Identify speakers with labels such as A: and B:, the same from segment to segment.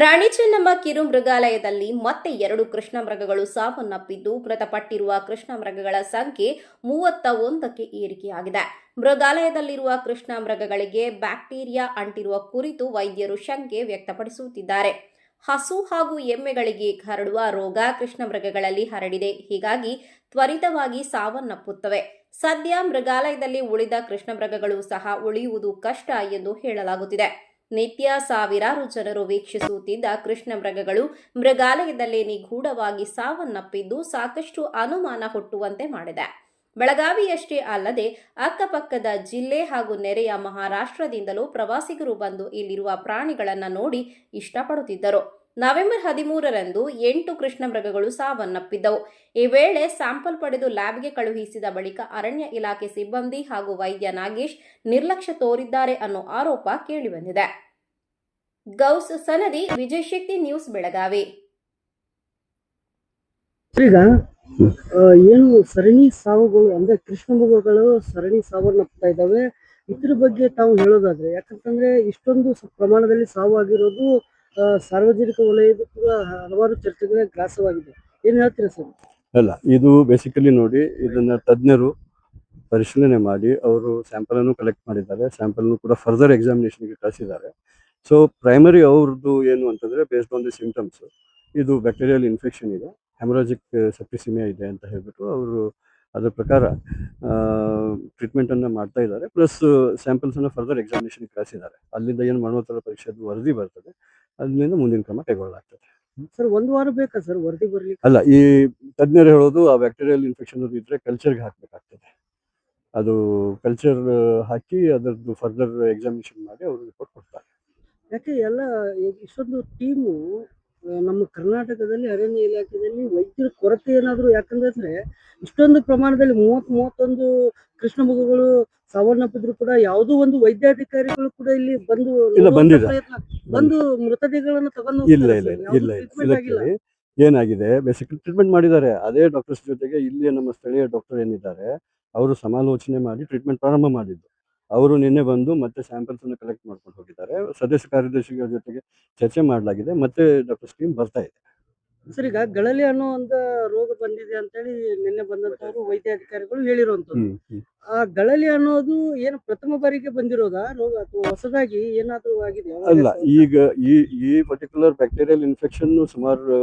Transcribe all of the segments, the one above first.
A: ರಾಣಿ ಚೆನ್ನಮ್ಮ ಕಿರು ಮೃಗಾಲಯದಲ್ಲಿ ಮತ್ತೆ ಎರಡು ಕೃಷ್ಣ ಮೃಗಗಳು ಸಾವನ್ನಪ್ಪಿದ್ದು, ಮೃತಪಟ್ಟಿರುವ ಕೃಷ್ಣ ಮೃಗಗಳ ಸಂಖ್ಯೆ ಮೂವತ್ತ ಒಂದಕ್ಕೆ ಏರಿಕೆಯಾಗಿದೆ. ಮೃಗಾಲಯದಲ್ಲಿರುವ ಕೃಷ್ಣ ಮೃಗಗಳಿಗೆ ಬ್ಯಾಕ್ಟೀರಿಯಾ ಅಂಟಿರುವ ಕುರಿತು ವೈದ್ಯರು ಶಂಕೆ ವ್ಯಕ್ತಪಡಿಸುತ್ತಿದ್ದಾರೆ. ಹಸು ಹಾಗೂ ಎಮ್ಮೆಗಳಿಗೆ ಹರಡುವ ರೋಗ ಕೃಷ್ಣ ಮೃಗಗಳಲ್ಲಿ ಹರಡಿದೆ. ಹೀಗಾಗಿ ತ್ವರಿತವಾಗಿ ಸಾವನ್ನಪ್ಪುತ್ತವೆ. ಸದ್ಯ ಮೃಗಾಲಯದಲ್ಲಿ ಉಳಿದ ಕೃಷ್ಣ ಮೃಗಗಳು ಸಹ ಉಳಿಯುವುದು ಕಷ್ಟ ಎಂದು ಹೇಳಲಾಗುತ್ತಿದೆ. ನಿತ್ಯ ಸಾವಿರಾರು ಜನರು ವೀಕ್ಷಿಸುತ್ತಿದ್ದ ಕೃಷ್ಣ ಮೃಗಗಳು ಮೃಗಾಲಯದಲ್ಲೇ ನಿಗೂಢವಾಗಿ ಸಾವನ್ನಪ್ಪಿದ್ದು ಸಾಕಷ್ಟು ಅನುಮಾನ ಹುಟ್ಟುವಂತೆ ಮಾಡಿದೆ. ಬೆಳಗಾವಿಯಷ್ಟೇ ಅಲ್ಲದೆ ಅಕ್ಕಪಕ್ಕದ ಜಿಲ್ಲೆ ಹಾಗೂ ನೆರೆಯ ಮಹಾರಾಷ್ಟ್ರದಿಂದಲೂ ಪ್ರವಾಸಿಗರು ಬಂದು ಇಲ್ಲಿರುವ ಪ್ರಾಣಿಗಳನ್ನು ನೋಡಿ ಇಷ್ಟಪಡುತ್ತಿದ್ದರು. ನವೆಂಬರ್ ಹದಿಮೂರರಂದು ಎಂಟು ಕೃಷ್ಣ ಮೃಗಗಳು ಸಾವನ್ನಪ್ಪಿದ್ದವು. ಈ ವೇಳೆ ಸ್ಯಾಂಪಲ್ ಪಡೆದು ಲ್ಯಾಬ್ಗೆ ಕಳುಹಿಸಿದ ಬಳಿಕ ಅರಣ್ಯ ಇಲಾಖೆ ಸಿಬ್ಬಂದಿ ಹಾಗೂ ವೈದ್ಯ ನಾಗೇಶ್ ನಿರ್ಲಕ್ಷ್ಯ ತೋರಿದ್ದಾರೆ ಅನ್ನೋ ಆರೋಪ ಕೇಳಿಬಂದಿದೆ. ಗೌಸ್ ಸನದಿ, ವಿಜಯ್ ಶೆಟ್ಟಿ, ನ್ಯೂಸ್ ಬೆಳಗಾವಿ.
B: ಈಗ ಏನು ಸರಣಿ ಸಾವುಗಳು ಅಂದ್ರೆ ಕೃಷ್ಣ ಮೃಗಗಳು ಸರಣಿ ಸಾವನ್ನಪ್ತಾ ಇದ್ದಾವೆ. ಇದ್ರ ಬಗ್ಗೆ ತಾವು ಹೇಳೋದಾದ್ರೆ, ಯಾಕಂತಂದ್ರೆ ಇಷ್ಟೊಂದು ಪ್ರಮಾಣದಲ್ಲಿ ಸಾವು ಆಗಿರೋದು ಸಾರ್ವಜನಿಕ ವಲಯದ ಕೂಡ ಹಲವಾರು ಚರ್ಚೆಗಳ ಗ್ರಾಸವಾಗಿದೆ. ಏನು ಹೇಳ್ತೀರಾ ಸರ್?
C: ಅಲ್ಲ, ಇದು ಬೇಸಿಕಲಿ ನೋಡಿ, ಇದನ್ನ ತಜ್ಞರು ಪರಿಶೀಲನೆ ಮಾಡಿ, ಅವರು ಸ್ಯಾಂಪಲ್ ಅನ್ನು ಕಲೆಕ್ಟ್ ಮಾಡಿದ್ದಾರೆ. ಸ್ಯಾಂಪಲ್ ಕೂಡ ಫರ್ದರ್ ಎಕ್ಸಾಮಿನೇಷನ್ಗೆ ಕಳಿಸಿದ್ದಾರೆ. ಸೊ ಪ್ರೈಮರಿ ಅವ್ರದ್ದು ಏನು ಅಂತಂದ್ರೆ ಬೇಸ್ಡ್ ಆನ್ ದಿ ಸಿಂಟಮ್ಸ್ ಇದು ಬ್ಯಾಕ್ಟೀರಿಯಲ್ ಇನ್ಫೆಕ್ಷನ್ ಇದೆ. ಹೆಮರಾಜಿಕ್ ಸೆಪ್ಟಿಸಿಮಿಯಾ ಇದೆ ಅಂತ ಹೇಳ್ಬಿಟ್ಟು ಅವರು ಅದ್ರ ಪ್ರಕಾರ ಟ್ರೀಟ್ಮೆಂಟ್ ಅನ್ನ ಮಾಡ್ತಾ ಇದ್ದಾರೆ. ಪ್ಲಸ್ ಸ್ಯಾಂಪಲ್ಸನ್ನು ಅನ್ನ ಫರ್ದರ್ ಎಕ್ಸಾಮಿನೇಷನ್ ಕಳಿಸಿದ್ದಾರೆ. ಅಲ್ಲಿಂದ ಏನು ಮರಣೋತ್ತರ ಪರೀಕ್ಷೆದು ವರದಿ ಬರ್ತದೆ ಅಲ್ಲಿಂದ ಮುಂದಿನ ಕ್ರಮ ಕೈಗೊಳ್ಳಲಾಗ್ತದೆ.
B: ಸರ್ ಒಂದು ವಾರ ಬೇಕಾ ಸರ್ ವರದಿ ಬರಲಿಕ್ಕೆ?
C: ಅಲ್ಲ ಈ ತಜ್ಞರು ಹೇಳೋದು ಆ ಬ್ಯಾಕ್ಟೀರಿಯಲ್ ಇನ್ಫೆಕ್ಷನ್ ಇದ್ರೆ ಕಲ್ಚರ್ಗೆ ಹಾಕಬೇಕಾಗ್ತದೆ. ಅದು ಕಲ್ಚರ್ ಹಾಕಿ ಅದರದ್ದು ಫರ್ದರ್ ಎಕ್ಸಾಮಿನೇಷನ್ ಮಾಡಿ ಅವರು ರಿಪೋರ್ಟ್ ಕೊಡ್ತಾರೆ.
B: ಯಾಕೆ ಎಲ್ಲ ಇಷ್ಟೊಂದು ಟೀಮು ನಮ್ಮ ಕರ್ನಾಟಕದಲ್ಲಿ ಅರಣ್ಯ ಇಲಾಖೆಯಲ್ಲಿ ವೈದ್ಯರ ಕೊರತೆ ಏನಾದ್ರು ಯಾಕಂದ್ರೆ ಇಷ್ಟೊಂದು ಪ್ರಮಾಣದಲ್ಲಿ ಮೂವತ್ ಮೂವತ್ತೊಂದು ಕೃಷ್ಣ ಮಗುಗಳು ಸಾವನ್ನಪ್ಪಿದ್ರು ಕೂಡ ಯಾವುದೋ ಒಂದು ವೈದ್ಯಾಧಿಕಾರಿಗಳು ಕೂಡ ಇಲ್ಲಿ ಬಂದು ಬಂದು ಮೃತದೇಹಗಳನ್ನು ತಗೊಂಡು
C: ಇಲ್ಲ ಇಲ್ಲ ಇಲ್ಲ ಇಲ್ಲ. ಏನಾಗಿದೆ? ಬೇಸಿಕಲಿ ಟ್ರೀಟ್ಮೆಂಟ್ ಮಾಡಿದ್ದಾರೆ. ಅದೇ ಡಾಕ್ಟರ್ಸ್ ಜೊತೆಗೆ ಇಲ್ಲಿ ನಮ್ಮ ಸ್ಥಳೀಯ ಡಾಕ್ಟರ್ ಏನಿದ್ದಾರೆ ಅವರು ಸಮಾಲೋಚನೆ ಮಾಡಿ ಟ್ರೀಟ್ಮೆಂಟ್ ಪ್ರಾರಂಭ ಮಾಡಿದ್ದು. ಅವರು ನಿನ್ನೆ ಬಂದು ಮತ್ತೆ ಸ್ಯಾಂಪಲ್ಸ್ ಅನ್ನು ಕಲೆಕ್ಟ್ ಮಾಡ್ಕೊಂಡು ಹೋಗಿದ್ದಾರೆ. ಸದಸ್ಯ ಕಾರ್ಯದರ್ಶಿಗಳ ಜೊತೆಗೆ ಚರ್ಚೆ ಮಾಡಲಾಗಿದೆ. ಮತ್ತೆ ಡಾಕ್ಟರ್ ಸ್ಕೀಮ್ ಬರ್ತಾ ಇದೆ.
B: ಸರ್ ಈಗ ಗಳಲಿ ಅನ್ನೋ ಒಂದು ರೋಗ ಬಂದಿದೆ ಅಂತೇಳಿ ನಿನ್ನೆ ಬಂದಂತವ್ರು ವೈದ್ಯಾಧಿಕಾರಿಗಳು ಹೇಳಿರುವಂತದ್ದು. ಆ ಗಳಲಿ ಅನ್ನೋದು ಏನು ಪ್ರಥಮ ಬಾರಿಗೆ ಬಂದಿರೋದಾ? ರೋಗ ಅಥವಾ ಹೊಸದಾಗಿ ಏನಾದ್ರೂ ಆಗಿದೆ
C: ಅಲ್ಲ ಈಗ ಈ ಈ ಪರ್ಟಿಕ್ಯುಲರ್ ಬ್ಯಾಕ್ಟೀರಿಯಲ್ ಇನ್ಫೆಕ್ಷನ್ ಸುಮಾರು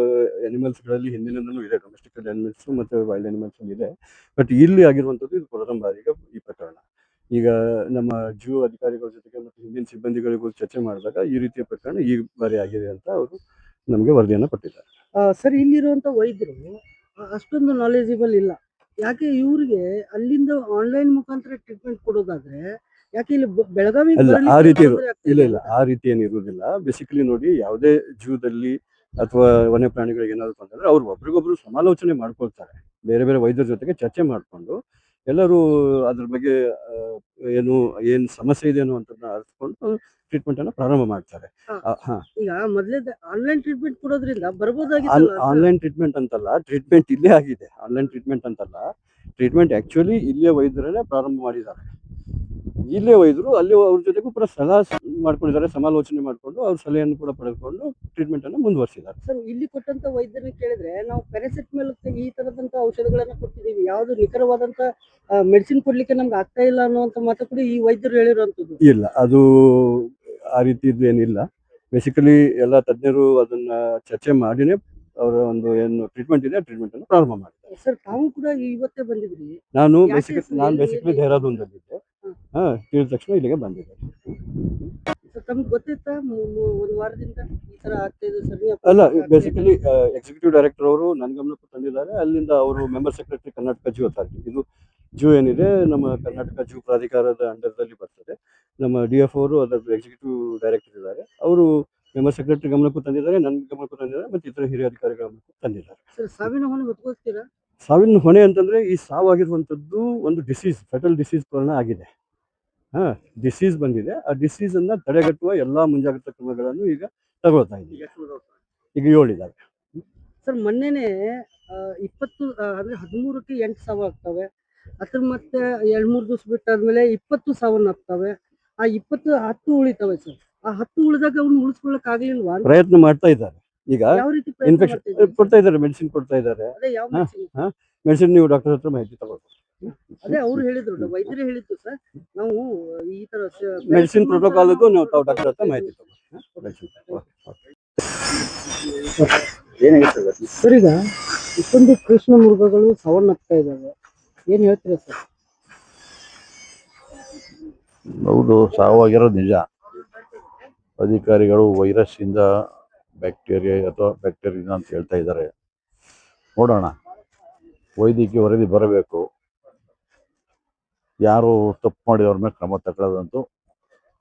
C: ಅನಿಮಲ್ಸ್ಗಳಲ್ಲಿ ಹಿಂದಿನಿಂದಲೂ ಇದೆ. ಡೊಮೆಸ್ಟಿಕ್ ಅನಿಮಲ್ಸ್ ಮತ್ತೆ ವೈಲ್ಡ್ ಅನಿಮಲ್ಸ್ ಇದೆ. ಬಟ್ ಇಲ್ಲಿ ಆಗಿರುವಂತದ್ದು ಇದು ಪ್ರಥಮ ಬಾರಿಗೆ ಈ ಪ್ರಕರಣ. ಈಗ ನಮ್ಮ ಜೂ ಅಧಿಕಾರಿಗಳ ಜೊತೆಗೆ ಮತ್ತು ಹಿಂದಿನ ಸಿಬ್ಬಂದಿಗಳಿಗೂ ಚರ್ಚೆ ಮಾಡಿದಾಗ ಈ ರೀತಿಯ ಪ್ರಕರಣ ಈ ಬಾರಿ ಆಗಿದೆ ಅಂತ ಅವರು ನಮಗೆ ವರದಿಯನ್ನು ಕೊಟ್ಟಿದ್ದಾರೆ.
B: ಸರ್ ಇಲ್ಲಿರುವಂತ ವೈದ್ಯರು ಅಷ್ಟೊಂದು ನಾಲೆಜಬಲ್ ಇಲ್ಲ. ಯಾಕೆ ಇವರಿಗೆ ಅಲ್ಲಿಂದ ಆನ್ಲೈನ್ ಮುಖಾಂತರ ಟ್ರೀಟ್ಮೆಂಟ್ ಕೊಡೋದಾದ್ರೆ ಯಾಕೆ ಇಲ್ಲಿ ಬೆಳಗಾವಿ
C: ಆ ರೀತಿ ಇಲ್ಲ ಇಲ್ಲ? ಆ ರೀತಿ ಏನಿರುವುದಿಲ್ಲ ಬೇಸಿಕಲಿ ನೋಡಿ ಯಾವುದೇ ಜೂದಲ್ಲಿ ಅಥವಾ ವನ್ಯ ಪ್ರಾಣಿಗಳಿಗೆ ಏನಾದ್ರು ಅಂತಂದ್ರೆ ಅವ್ರು ಒಬ್ರಿಗೊಬ್ರು ಸಮಾಲೋಚನೆ ಮಾಡ್ಕೊಳ್ತಾರೆ. ಬೇರೆ ಬೇರೆ ವೈದ್ಯರ ಜೊತೆಗೆ ಚರ್ಚೆ ಮಾಡಿಕೊಂಡು ಎಲ್ಲರೂ ಅದ್ರ ಬಗ್ಗೆ ಏನು ಏನು ಸಮಸ್ಯೆ ಇದೆ ಅನ್ನುವಂಥದ್ದನ್ನ ಅರ್ಥಕೊಂಡು ಟ್ರೀಟ್ಮೆಂಟ್ ಅನ್ನ ಪ್ರಾರಂಭ ಮಾಡ್ತಾರೆ.
B: ಈಗ ಮೊದಲೇ ಆನ್ಲೈನ್ ಟ್ರೀಟ್ಮೆಂಟ್ ಕೊಡೋದ್ರಿಂದ?
C: ಆನ್ಲೈನ್ ಟ್ರೀಟ್ಮೆಂಟ್ ಅಂತಲ್ಲ ಟ್ರೀಟ್ಮೆಂಟ್ ಇಲ್ಲೇ ಆಗಿದೆ. ಆನ್ಲೈನ್ ಟ್ರೀಟ್ಮೆಂಟ್ ಅಂತಲ್ಲ ಟ್ರೀಟ್ಮೆಂಟ್ ಆಕ್ಚುಲಿ ಇಲ್ಲೇ ವೈದ್ಯರೇ ಪ್ರಾರಂಭ ಮಾಡಿದ್ದಾರೆ. ಇಲ್ಲೇ ವೈದ್ಯರು ಅಲ್ಲಿ ಅವ್ರ ಜೊತೆಗೂ ಕೂಡ ಸಲಹಾ ಮಾಡ್ಕೊಂಡಿದ್ದಾರೆ ಸಮಾಲೋಚನೆ ಮಾಡಿಕೊಂಡು ಅವ್ರ ಸಲಹೆಯನ್ನು ಕೂಡ ಪಡೆದುಕೊಂಡು ಟ್ರೀಟ್ಮೆಂಟ್ ಅನ್ನು ಮುಂದುವರಿಸಿದ್ದಾರೆ.
B: ಸರ್ ಇಲ್ಲಿ ಕೊಟ್ಟಂತ ವೈದ್ಯರನ್ನ ಕೇಳಿದ್ರೆ ನಾವು ಪ್ಯಾರಾಸಿಟಮಲ್ ಈ ತರದಂತ ಔಷಧಗಳನ್ನ ಕೊಟ್ಟಿದೀವಿ ಯಾವ್ದು ನಿಖರವಾದಂತ ಮೆಡಿಸಿನ್ ಕೊಡ್ಲಿಕ್ಕೆ ನಮ್ಗೆ ಆಗ್ತಾ ಇಲ್ಲ ಅನ್ನುವಂತ ಮಾತು ಕೂಡ ಈ ವೈದ್ಯರು ಹೇಳಿರುವಂತದ್ದು
C: ಇಲ್ಲ ಅದು ಆ ರೀತಿದ್ದು ಏನಿಲ್ಲ. ಬೇಸಿಕಲಿ ಎಲ್ಲ ತಜ್ಞರು ಅದನ್ನ ಚರ್ಚೆ ಮಾಡಿನೇ ಅವರ ಒಂದು ಏನು ಟ್ರೀಟ್ಮೆಂಟ್ ಇದೆ ಟ್ರೀಟ್ಮೆಂಟ್ ಅನ್ನು ಪ್ರಾರಂಭ ಮಾಡಿದ್ದಾರೆ.
B: ಸರ್ ತಾವು ಕೂಡ ಇವತ್ತೇ ಬಂದಿದ್ರಿ.
C: ನಾನು ಬೇಸಿಕಲಿ ನಾನು ಬೇಸಿಕಲಿ
B: ಹ್ಮ್.
C: ಹಾ ತಿಳಿದ ತಕ್ಷಣ ಇಲ್ಲಿಗೆ
B: ಬಂದಿದೆ. ತಮ್ಗೆ ಗೊತ್ತಿತ್ತಾ? ವಾರದಿಂದ ಈ ತರ ಸರ್
C: ಅಲ್ಲ ಬೇಸಿಕಲಿ ಎಕ್ಸಿಕ್ಯೂಟಿವ್ ಡೈರೆಕ್ಟರ್ ಅವರು ನನ್ನ ಗಮನಕ್ಕೆ ತಂದಿದ್ದಾರೆ. ಅಲ್ಲಿಂದ ಅವರು member secretary Karnataka zoo authority ಇದು ಜೂ ಏನಿದೆ ನಮ್ಮ ಕರ್ನಾಟಕ ಜೂ ಪ್ರಾಧಿಕಾರದ ಅಂಡರ್ದಲ್ಲಿ ಬರ್ತದೆ. ನಮ್ಮ ಡಿ ಎಫ್ ಅವರು ಅದರ ಎಕ್ಸಿಕ್ಯೂಟಿವ್ ಡೈರೆಕ್ಟರ್ ಇದ್ದಾರೆ. ಅವರು ಮೆಂಬರ್ ಸೆಕ್ರೆಟರಿ ಗಮನಕ್ಕೂ ತಂದಿದ್ದಾರೆ ನನ್ನ ಗಮನಕ್ಕೂ ತಂದಿದ್ದಾರೆ ಮತ್ತು ಇತರ ಹಿರಿಯ ಅಧಿಕಾರಿಗಳ ಗಮನಕ್ಕೂ ತಂದಿದ್ದಾರೆ.
B: ಸಾವಿನ ಹೊಣೆ
C: ಸಾವಿನ ಹೊಣೆ ಅಂತಂದ್ರೆ ಈ ಸಾವಾಗಿರುವಂಥದ್ದು ಒಂದು ಡಿಸೀಸ್ ಫೆಟಲ್ ಡಿಸೀಸ್ ಕಾರಣ ಆಗಿದೆ. ಹಾ ಡಿಸೀಸ್ ಬಂದಿದೆ. ಆ ಡಿಸೀಸ್ ಅನ್ನ ತಡೆಗಟ್ಟುವ ಎಲ್ಲಾ ಮುಂಜಾಗ್ರತಾ ಕ್ರಮಗಳನ್ನು ಈಗ ತಗೊಳ್ತಾ ಇದ್ದೀವಿ. ಈಗ ಏಳಿದ್ದಾರೆ.
B: ಸರ್ ಮೊನ್ನೆನೆ ಇಪ್ಪತ್ತು ಅಂದ್ರೆ ಹದಿಮೂರಕ್ಕೆ ಎಂಟು ಸಾವಿರ ಆಗ್ತವೆ. ಅದ್ರ ಮತ್ತೆ ಎರಡ್ ಮೂರ್ ದಿವಸ ಬಿಟ್ಟಾದ್ಮೇಲೆ ಇಪ್ಪತ್ತು ಸಾವಿರ ಆಗ್ತವೆ. ಆ ಇಪ್ಪತ್ತು ಹತ್ತು ಉಳಿತವೆ ಸರ್. ಆ ಹತ್ತು ಉಳಿದಾಗ ಅವ್ನು ಉಳಿಸ್ಕೊಳಕ್ ಆಗ್ಲಿಲ್ವಾ?
C: ಪ್ರಯತ್ನ ಮಾಡ್ತಾ ಇದ್ದಾರೆ. ಈಗ
B: ಯಾವ ರೀತಿ
C: ಇನ್ಫೆಕ್ಷನ್? ಕೊಡ್ತಾ ಇದ್ದಾರೆ ಮೆಡಿಸಿನ್ ಕೊಡ್ತಾ ಇದ್ದಾರೆ.
B: ಅದೇ ಯಾವ
C: ಹಾ. ಮೆಡಿಸಿನ್ ನೀವು ಡಾಕ್ಟರ್ ಹತ್ರ ಮಾಹಿತಿ ತಗೋಬೇಕು
B: ಅದೇ ಅವ್ರು ಹೇಳಿದ್ರು ವೈದ್ಯರು ಹೇಳಿದ್ದು ಸರ್. ನಾವು ಈ ತರ
C: ಮೆಡಿಸಿನ್
B: ಪ್ರೋಟೋಕಾಲ್
C: ಪ್ರೋಟೋಕಾಲ್ಗೂ ನೀವು ತಾವು ಡಾಕ್ಟರ್ ಹತ್ರ ಮಾಹಿತಿ
B: ಸರ್? ಈಗ ಇಷ್ಟೊಂದು ಕೃಷ್ಣ ಮೃಗಗಳು ಸಾವನ್ನಪ್ತಾ ಇದ್ದಾವೆ. ಏನ್ ಹೇಳ್ತೀರಾ ಸರ್?
D: ಹೌದು ಸಾವಾಗಿರೋದು ನಿಜ. ಅಧಿಕಾರಿಗಳು ವೈರಸ್ ಇಂದ ಬ್ಯಾಕ್ಟೀರಿಯಾ ಅಥವಾ ಬ್ಯಾಕ್ಟೀರಿಯಾ ಅಂತ ಹೇಳ್ತಾ ಇದ್ದಾರೆ. ನೋಡೋಣ. ವೈದ್ಯಕೀಯ ವರದಿ ಬರಬೇಕು. ಯಾರು ತಪ್ಪು ಮಾಡಿದವ್ರ ಮೇಲೆ ಕ್ರಮ ತಗೊಳ್ಳೋದಂತೂ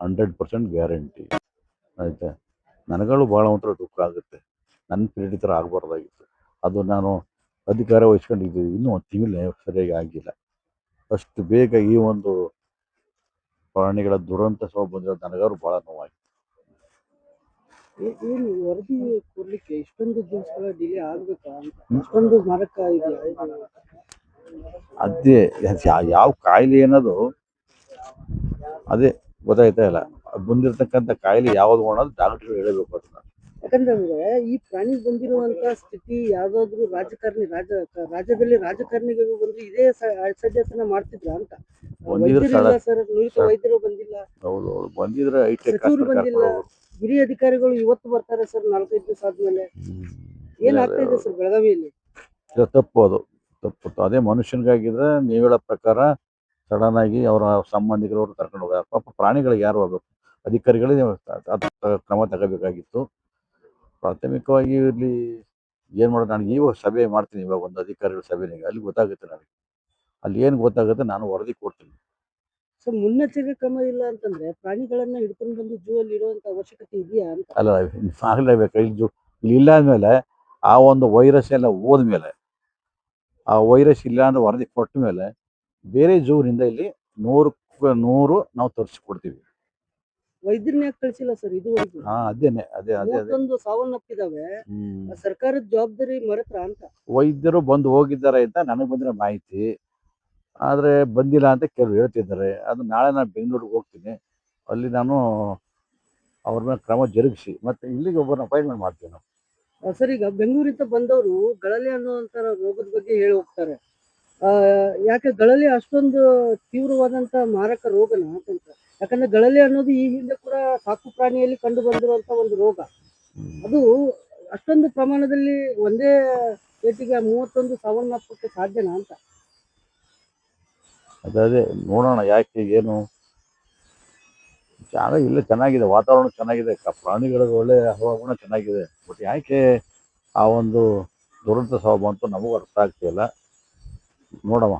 D: ಹಂಡ್ರೆಡ್ ಪರ್ಸೆಂಟ್ ಗ್ಯಾರಂಟಿ. ಆಯಿತಾ? ನನಗಳು ಭಾಳ ಒಂಥರ ದುಃಖ ಆಗುತ್ತೆ. ನನ್ನ ಪೀರಿಯಡ್ ಥರ ಆಗಬಾರ್ದಾಗಿತ್ತು. ಅದು ನಾನು ಅಧಿಕಾರ ವಹಿಸ್ಕೊಂಡಿದ್ದೀವಿ. ಇನ್ನೂ ಒಂದು ತಿಂಗಳು ಸರಿಯಾಗಿ ಆಗಿಲ್ಲ. ಅಷ್ಟು ಬೇಗ ಈ ಒಂದು ಪ್ರಾಣಿಗಳ ದುರಂತ ಸಹ ಬಂದಿರೋದು ನನಗಾದ್ರು ಭಾಳ
B: ನೋವಾಗಿತ್ತು ಏನು ವರದಿ ಕೊಡ್ಲಿಕ್ಕೆ ಇಷ್ಟೊಂದು ದಿವಸಗಳ ಡಿಲೇ ಆಗ್ಬೇಕಾ? ಇಷ್ಟೊಂದು ಮಾರಕ ಇದೆಯಾ ಇದು?
D: ಅದೇ ಯಾವ ಕಾಯಿಲೆ ಅನ್ನೋದು ಅದೇ ಗೊತ್ತಾಯ್ತಾ ಇಲ್ಲ. ಬಂದಿರತಕ್ಕಂಥ ಕಾಯಿಲೆ ಯಾವ್ದು ಅನ್ನೋದು ಡಾಕ್ಟರ್ ಹೇಳಬೇಕು ಅದನ್ನ
B: ಯಾಕಂದ್ರೆ ಈ ಪ್ರಾಣಿ ಬಂದಿರುವಂತ ಸ್ಥಿತಿ ಯಾವ್ದಾದ್ರು ರಾಜಕಾರಣಿ ರಾಜ ರಾಜ್ಯದಲ್ಲಿ ರಾಜಕಾರಣಿಗಳು ಬಂದ್ರೆ ಇದೇ ಸದ್ಯತನ ಅಸಡ್ಡೆತನ ಮಾಡ್ತಿದ್ರ ಅಂತ. ನುರಿತ ವೈದ್ಯರು ಬಂದಿಲ್ಲ.
D: ಹೌದು ಬಂದಿದ್ರೆ
B: ಸಚಿವರು ಬಂದಿಲ್ಲ. ಹಿರಿಯ ಅಧಿಕಾರಿಗಳು ಇವತ್ತು ಬರ್ತಾರೆ ಸರ್ ನಾಲ್ಕೈದು ದಿವಸ ಆದ್ಮೇಲೆ. ಏನಾಗ್ತಾ ಇದೆ ಸರ್ ಬೆಳಗಾವಿಯಲ್ಲಿ?
D: ತಪ್ಪು ಅದು. ತಪ್ಪು ಅದೇ ಮನುಷ್ಯನಿಗಾಗಿದ್ರೆ ನೀವು ಹೇಳೋ ಪ್ರಕಾರ ಸಡನ್ ಆಗಿ ಅವರ ಸಂಬಂಧಿಕರು ಅವ್ರು ಕರ್ಕೊಂಡು ಹೋಗ ಪಾಪ ಪ್ರಾಣಿಗಳಿಗೆ ಯಾರು ಹೋಗ್ಬೇಕು? ಅಧಿಕಾರಿಗಳಿಗೆ ಕ್ರಮ ತಗೋಬೇಕಾಗಿತ್ತು. ಪ್ರಾಥಮಿಕವಾಗಿ ಇಲ್ಲಿ ಏನು ಮಾಡೋದು? ನಾನು ಇವಾಗ ಸಭೆ ಮಾಡ್ತೀನಿ ಇವಾಗ ಒಂದು ಅಧಿಕಾರಿಗಳ ಸಭೆನಿಗೆ ಅಲ್ಲಿ ಗೊತ್ತಾಗುತ್ತೆ ನನಗೆ. ಅಲ್ಲಿ ಏನು ಗೊತ್ತಾಗುತ್ತೆ? ನಾನು ವರದಿ ಕೊಡ್ತೀನಿ.
B: ಸರ್ ಮುನ್ನೆಚ್ಚರಿಕೆ ಕ್ರಮ ಇಲ್ಲ ಅಂತಂದ್ರೆ ಪ್ರಾಣಿಗಳನ್ನ ಹಿಡ್ಕೊಂಡು ಬಂದು ಜೂ ಅಲ್ಲಿ ಇಡುವಂತ ಅವಶ್ಯಕತೆ ಇದೆಯಾ ಅಂತ?
D: ಅಲ್ಲ ಆಗಲೇಬೇಕು ಇಲ್ಲಿ ಜೂ ಇಲ್ಲಿ ಇಲ್ಲ ಅಂದಮೇಲೆ ಆ ಒಂದು ವೈರಸ್ ಎಲ್ಲ ಹೋದ್ಮೇಲೆ ಆ ವೈರಸ್ ಇಲ್ಲ ಅಂತ ವರದಿ ಕೊಟ್ಟ ಮೇಲೆ ಬೇರೆ ಜೂರಿಂದ ಇಲ್ಲಿ ನೂರು ನೂರು ನಾವು ತರಿಸ್ಕೊಡ್ತೀವಿ.
B: ವೈದ್ಯರನ್ನ ಕಳಿಸಿಲ್ಲ ಸರ್ ಇದುವರೆಗೂ.
D: ಹಾ ಅದೇನೆ ಅದೇ ಅದೇ
B: ಸಾವನ್ನಪ್ಪಿದಾವೆ
D: ಹ್ಮ್.
B: ಸರ್ಕಾರದ ಜವಾಬ್ದಾರಿ ಮರೆತ್ರ ಅಂತ.
D: ವೈದ್ಯರು ಬಂದು ಹೋಗಿದ್ದಾರೆ ಅಂತ ನನಗೆ ಬಂದಿರೋ ಮಾಹಿತಿ. ಆದ್ರೆ ಬಂದಿಲ್ಲ ಅಂತ ಕೆಲವರು ಹೇಳ್ತಿದ್ದಾರೆ. ಅದು ನಾಳೆ ನಾನು ಬೆಂಗಳೂರಿಗೆ ಹೋಗ್ತೀನಿ. ಅಲ್ಲಿ ನಾನು ಅವ್ರ ಮೇಲೆ ಕ್ರಮ ಜರುಗಿಸಿ. ಮತ್ತೆ ಇಲ್ಲಿಗೆ ಒಬ್ಬರನ್ನ ಅಪಾಯಿಂಟ್ಮೆಂಟ್ ಮಾಡ್ತೀವಿ ನಾವು.
B: ಸರ್, ಈಗ ಬೆಂಗಳೂರಿಂದ ಬಂದವರು ಗಳಲೆ ಅನ್ನುವಂತ ರೋಗದ ಬಗ್ಗೆ ಹೇಳಿ ಹೋಗ್ತಾರೆ. ಆ, ಯಾಕೆ ಗಳಲೆ ಅಷ್ಟೊಂದು ತೀವ್ರವಾದಂತ ಮಾರಕ ರೋಗನ ಅಂತ ಯಾಕಂದ್ರೆ ಗಳಲೆ ಅನ್ನೋದು ಈ ಹಿಂದೆ ಕೂಡ ಸಾಕು ಪ್ರಾಣಿಯಲ್ಲಿ ಕಂಡು ಬಂದಿರುವಂತ ಒಂದು ರೋಗ. ಅದು ಅಷ್ಟೊಂದು ಪ್ರಮಾಣದಲ್ಲಿ ಒಂದೇ ಪೇಟಿಗೆ ಮೂವತ್ತೊಂದು ಸಾವನ್ನಪ್ಪಕ್ಕೆ ಸಾಧ್ಯನಾ ಅಂತ?
D: ಅದೇ ಅದೇ, ನೋಡೋಣ ಯಾಕೆ, ಏನು? ಜಾಗ ಇಲ್ಲ, ಚೆನ್ನಾಗಿದೆ, ವಾತಾವರಣ ಚೆನ್ನಾಗಿದೆ ಪ್ರಾಣಿಗಳಿಗೆ ಒಳ್ಳೆ ಹವಾಗುಣ ಚೆನ್ನಾಗಿದೆ. ಬಟ್ ಯಾಕೆ ಆ ಒಂದು ದುರಂತ ಸ್ವಭಾವ ಅಂತೂ ನಮಗೂ ಅರ್ಥ ಆಗ್ತಿಲ್ಲ. ನೋಡಮ್ಮ